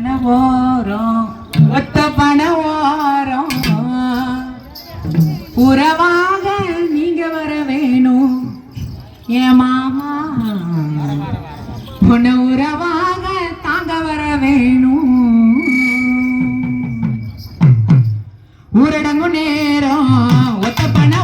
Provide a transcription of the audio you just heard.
பண ஓரம் ஒத்த பண ஓரம் உறவாக நீங்க வர வேணும். என் மாமா உன உறவாக தாங்க வர வேணும். ஊரடங்கு நேரம் ஒத்த பண